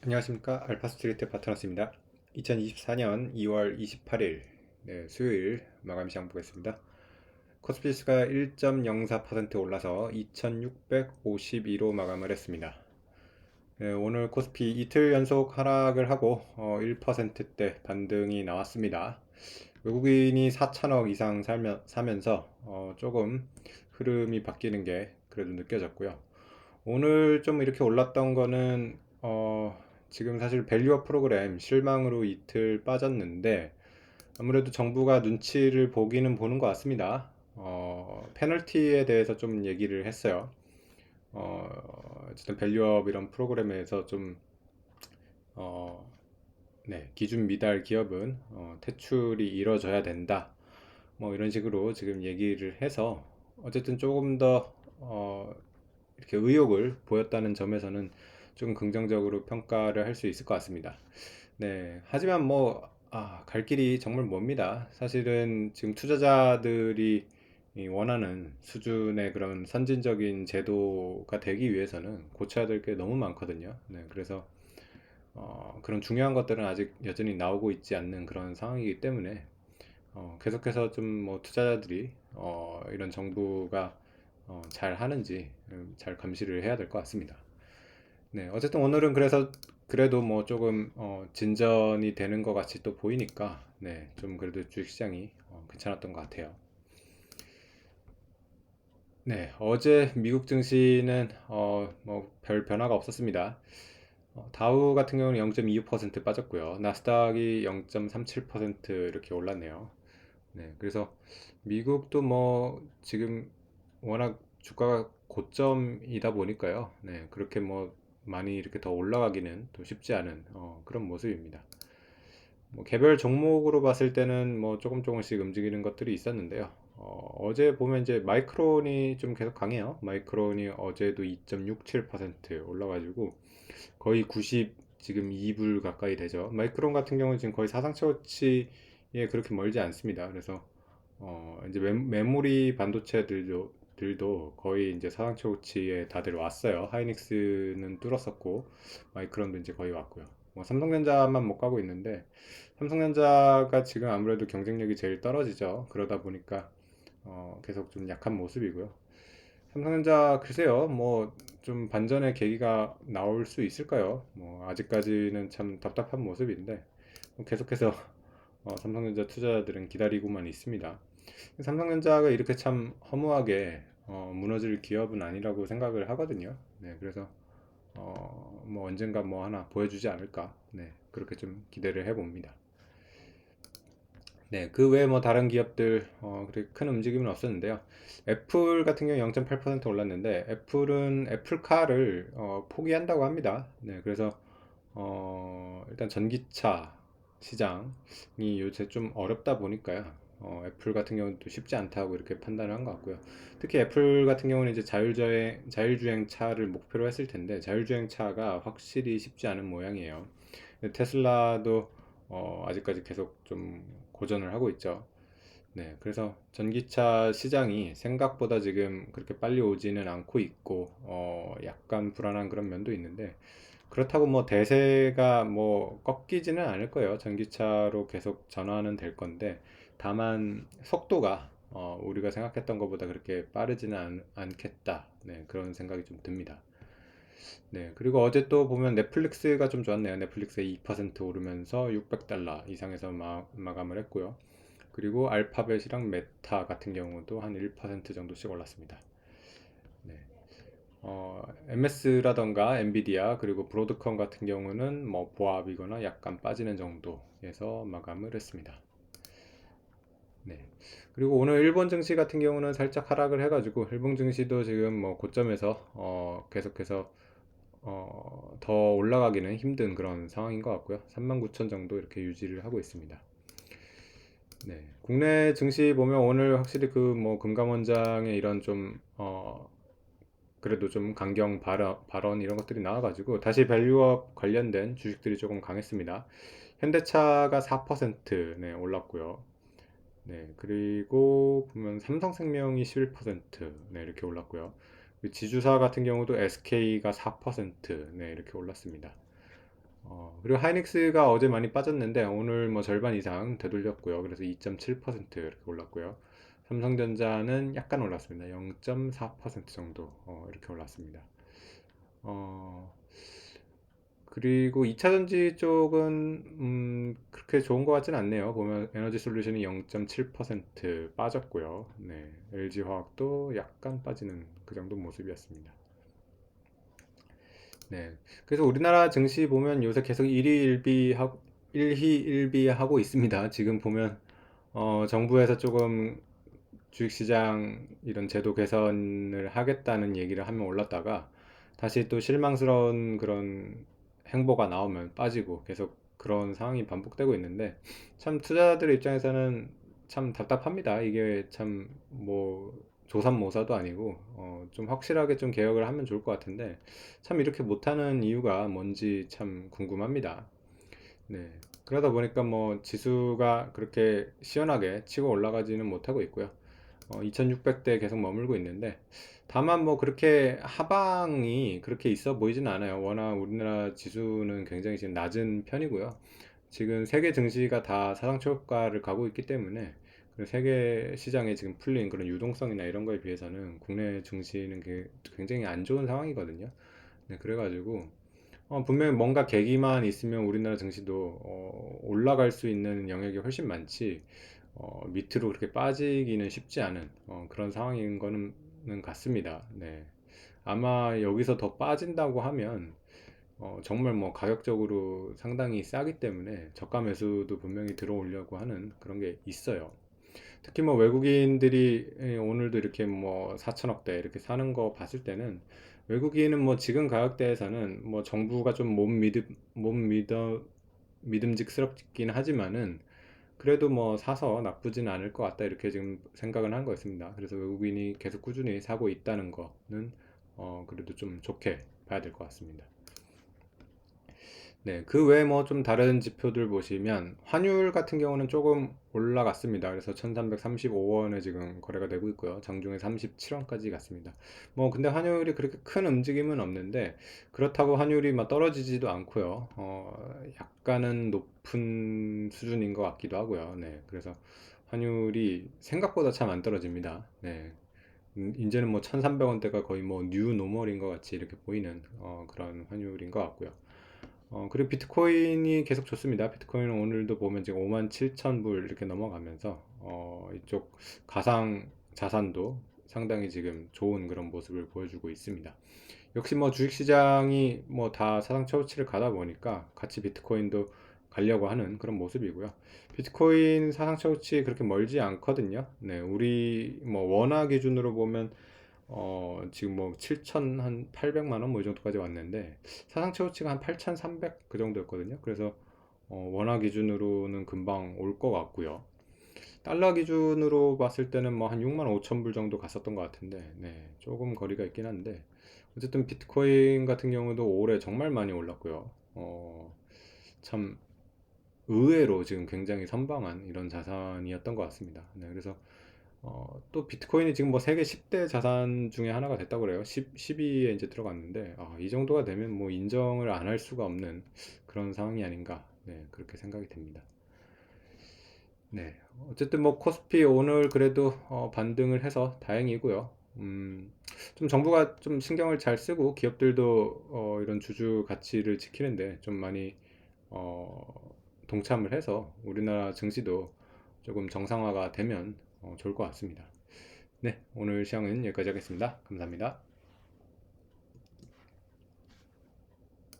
안녕하십니까. 알파스트리트 파트너스입니다. 2024년 2월 28일 네, 수요일 마감 시장 보겠습니다. 코스피지수가 1.04% 올라서 2652로 마감을 했습니다. 네, 오늘 코스피 이틀 연속 하락을 하고 어, 1%대 반등이 나왔습니다. 외국인이 4천억 이상 살면, 사면서 어, 조금 흐름이 바뀌는 게 그래도 느껴졌고요. 오늘 좀 이렇게 올랐던 거는 어, 지금 사실 밸류업 프로그램 실망으로 이틀 빠졌는데 아무래도 정부가 눈치를 보기는 보는 것 같습니다. 어, 페널티에 대해서 좀 얘기를 했어요. 어, 어쨌든 밸류업 이런 프로그램에서 좀 어, 네, 기준 미달 기업은 어, 퇴출이 이루어져야 된다. 뭐 이런 식으로 지금 얘기를 해서 어쨌든 조금 더 어, 이렇게 의욕을 보였다는 점에서는 좀 긍정적으로 평가를 할 수 있을 것 같습니다. 네, 하지만 뭐, 아, 갈 길이 정말 멉니다. 사실은 지금 투자자들이 원하는 수준의 그런 선진적인 제도가 되기 위해서는 고쳐야 될 게 너무 많거든요. 네, 그래서 어, 그런 중요한 것들은 아직 여전히 나오고 있지 않는 그런 상황이기 때문에 어, 계속해서 좀 뭐 투자자들이 어, 이런 정부가 어, 잘 하는지 음, 잘 감시를 해야 될 것 같습니다. 네, 어쨌든 오늘은 그래서 그래도 뭐 조금 어, 진전이 되는 것 같이 또 보이니까 네, 좀 그래도 주식시장이 어, 괜찮았던 것 같아요. 네, 어제 미국 증시는 어, 뭐 별 변화가 없었습니다. 어, 다우 같은 경우는 0.26% 빠졌고요. 나스닥이 0.37% 이렇게 올랐네요. 네, 그래서 미국도 뭐 지금 워낙 주가가 고점이다 보니까요. 네, 그렇게 뭐 많이 이렇게 더 올라가기는 또 쉽지 않은 어, 그런 모습입니다. 뭐 개별 종목으로 봤을 때는 뭐 조금 조금씩 움직이는 것들이 있었는데요. 어, 제 보면 이제 마이크론이 좀 계속 강해요. 마이크론이 어제도 2.67% 올라가지고 거의 90 지금 2불 가까이 되죠. 마이크론 같은 경우는 지금 거의 사상 최고치에 그렇게 멀지 않습니다. 그래서 어, 이제 메, 모리 반도체들도 들도 거의 이제 사상 최고치에 다들 왔어요. 하이닉스는 뚫었었고 마이크론도 이제 거의 왔고요. 뭐 삼성전자만 못 가고 있는데 삼성전자가 지금 아무래도 경쟁력이 제일 떨어지죠. 그러다 보니까 어 계속 좀 약한 모습이고요. 삼성전자 글쎄요, 뭐 좀 반전의 계기가 나올 수 있을까요? 뭐 아직까지는 참 답답한 모습인데 뭐 계속해서 어 삼성전자 투자자들은 기다리고만 있습니다. 삼성전자가 이렇게 참 허무하게 어, 무너질 기업은 아니라고 생각을 하거든요. 네, 그래서 어, 뭐 언젠가 뭐 하나 보여주지 않을까. 네, 그렇게 좀 기대를 해봅니다. 네, 그 외에 뭐 다른 기업들 어, 그렇게 큰 움직임은 없었는데요. 애플 같은 경우 0.8% 올랐는데 애플은 애플카를 어, 포기한다고 합니다. 네, 그래서 어, 일단 전기차 시장이 요새 좀 어렵다 보니까요. 어, 애플 같은 경우는 또 쉽지 않다고 이렇게 판단을 한 것 같고요. 특히 애플 같은 경우는 이제 자율주행, 자율주행 차를 목표로 했을 텐데, 자율주행 차가 확실히 쉽지 않은 모양이에요. 테슬라도 어, 아직까지 계속 좀 고전을 하고 있죠. 네, 그래서 전기차 시장이 생각보다 지금 그렇게 빨리 오지는 않고 있고, 어, 약간 불안한 그런 면도 있는데, 그렇다고 뭐 대세가 뭐 꺾이지는 않을 거예요. 전기차로 계속 전환은 될 건데, 다만 속도가 어, 우리가 생각했던 것보다 그렇게 빠르지는 않, 겠다 네, 그런 생각이 좀 듭니다. 네, 그리고 어제 또 보면 넷플릭스가 좀 좋았네요. 넷플릭스에 2% 오르면서 600달러 이상에서 마, 마감을 했고요. 그리고 알파벳이랑 메타 같은 경우도 한 1% 정도씩 올랐습니다. 네. 어, MS라던가 엔비디아 그리고 브로드컴 같은 경우는 뭐 보합이거나 약간 빠지는 정도에서 마감을 했습니다. 네. 그리고 오늘 일본 증시 같은 경우는 살짝 하락을 해가지고 일본 증시도 지금 뭐 고점에서 어 계속해서 어 더 올라가기는 힘든 그런 상황인 것 같고요. 39,000 정도 이렇게 유지를 하고 있습니다. 네. 국내 증시 보면 오늘 확실히 그 뭐 금감원장의 이런 좀 어 그래도 좀 강경 발언, 발언 이런 것들이 나와가지고 다시 밸류업 관련된 주식들이 조금 강했습니다. 현대차가 4% 네, 올랐고요. 네, 그리고 보면 삼성생명이 11% 네, 이렇게 올랐고요. 지주사 같은 경우도 SK가 4% 네, 이렇게 올랐습니다. 어, 그리고 하이닉스가 어제 많이 빠졌는데 오늘 뭐 절반 이상 되돌렸고요. 그래서 2.7% 이렇게 올랐고요. 삼성전자는 약간 올랐습니다. 0.4% 정도 어, 이렇게 올랐습니다. 어, 그리고 2차 전지 쪽은 음, 그렇게 좋은 것 같진 않네요. 보면 에너지 솔루션이 0.7% 빠졌고요. 네, LG화학도 약간 빠지는 그 정도 모습이었습니다. 네, 그래서 우리나라 증시 보면 요새 계속 일희일비하고 일희일비하고 있습니다. 지금 보면 어, 정부에서 조금 주식시장 이런 제도 개선을 하겠다는 얘기를 하면 올랐다가 다시 또 실망스러운 그런 행보가 나오면 빠지고 계속 그런 상황이 반복되고 있는데 참 투자자들 입장에서는 참 답답합니다. 이게 참 뭐 조삼모사도 아니고 어, 좀 확실하게 좀 개혁을 하면 좋을 것 같은데 참 이렇게 못하는 이유가 뭔지 참 궁금합니다. 네. 그러다 보니까 뭐 지수가 그렇게 시원하게 치고 올라가지는 못하고 있고요. 어, 2600대 계속 머물고 있는데 다만 뭐 그렇게 하방이 그렇게 있어 보이진 않아요. 워낙 우리나라 지수는 굉장히 지금 낮은 편이고요. 지금 세계 증시가 다 사상 초과를 가고 있기 때문에 그 세계 시장에 지금 풀린 그런 유동성이나 이런 거에 비해서는 국내 증시는 그 굉장히 안 좋은 상황이거든요. 네, 그래가지고 어, 분명히 뭔가 계기만 있으면 우리나라 증시도 어, 올라갈 수 있는 영역이 훨씬 많지 어, 밑으로 그렇게 빠지기는 쉽지 않은 어, 그런 상황인 거는 같습니다. 네. 아마 여기서 더 빠진다고 하면 어, 정말 뭐 가격적으로 상당히 싸기 때문에 저가 매수도 분명히 들어오려고 하는 그런 게 있어요. 특히 뭐 외국인들이 예, 오늘도 이렇게 뭐 4천억대 이렇게 사는 거 봤을 때는 외국인은 뭐 지금 가격대에서는 뭐 정부가 좀 못 믿음 못 믿어 믿음직스럽긴 하지만은 그래도 뭐 사서 나쁘진 않을 것 같다 이렇게 지금 생각은 한 거였습니다. 그래서 외국인이 계속 꾸준히 사고 있다는 거는 어 그래도 좀 좋게 봐야 될 것 같습니다. 네, 그 외에 뭐 좀 다른 지표들 보시면 환율 같은 경우는 조금 올라갔습니다. 그래서 1335원에 지금 거래가 되고 있고요. 장중에 37원까지 갔습니다. 뭐 근데 환율이 그렇게 큰 움직임은 없는데 그렇다고 환율이 막 떨어지지도 않고요. 어, 약간은 높은 수준인 것 같기도 하고요. 네, 그래서 환율이 생각보다 참 안 떨어집니다. 네. 음, 이제는 뭐 1300원대가 거의 뭐 뉴 노멀인 것 같이 이렇게 보이는 어, 그런 환율인 것 같고요. 어, 그리고 비트코인이 계속 좋습니다. 비트코인은 오늘도 보면 지금 5만 7천 불 이렇게 넘어가면서 어, 이쪽 가상 자산도 상당히 지금 좋은 그런 모습을 보여주고 있습니다. 역시 뭐 주식시장이 뭐 다 사상 최고치를 가다 보니까 같이 비트코인도 가려고 하는 그런 모습이고요. 비트코인 사상 최고치 그렇게 멀지 않거든요. 네, 우리 뭐 원화 기준으로 보면 어, 지금 뭐 7천 한 800만 원 뭐 이 정도까지 왔는데 사상 최고치가 한 8,300 그 정도였거든요. 그래서 어, 원화 기준으로는 금방 올 것 같고요. 달러 기준으로 봤을 때는 뭐 한 6만 5천 불 정도 갔었던 것 같은데 네, 조금 거리가 있긴 한데 어쨌든 비트코인 같은 경우도 올해 정말 많이 올랐고요. 어, 참 의외로 지금 굉장히 선방한 이런 자산이었던 것 같습니다. 네, 그래서 어, 또 비트코인이 지금 뭐 세계 10대 자산 중에 하나가 됐다고 그래요. 10, 10위에 이제 들어갔는데, 아, 이 정도가 되면 뭐 인정을 안 할 수가 없는 그런 상황이 아닌가. 네, 그렇게 생각이 됩니다. 네. 어쨌든 뭐 코스피 오늘 그래도 어, 반등을 해서 다행이고요. 음, 좀 정부가 좀 신경을 잘 쓰고 기업들도 어, 이런 주주 가치를 지키는데 좀 많이 어, 동참을 해서 우리나라 증시도 조금 정상화가 되면 어, 좋을 것 같습니다. 네, 오늘 시황은 여기까지 하겠습니다. 감사합니다.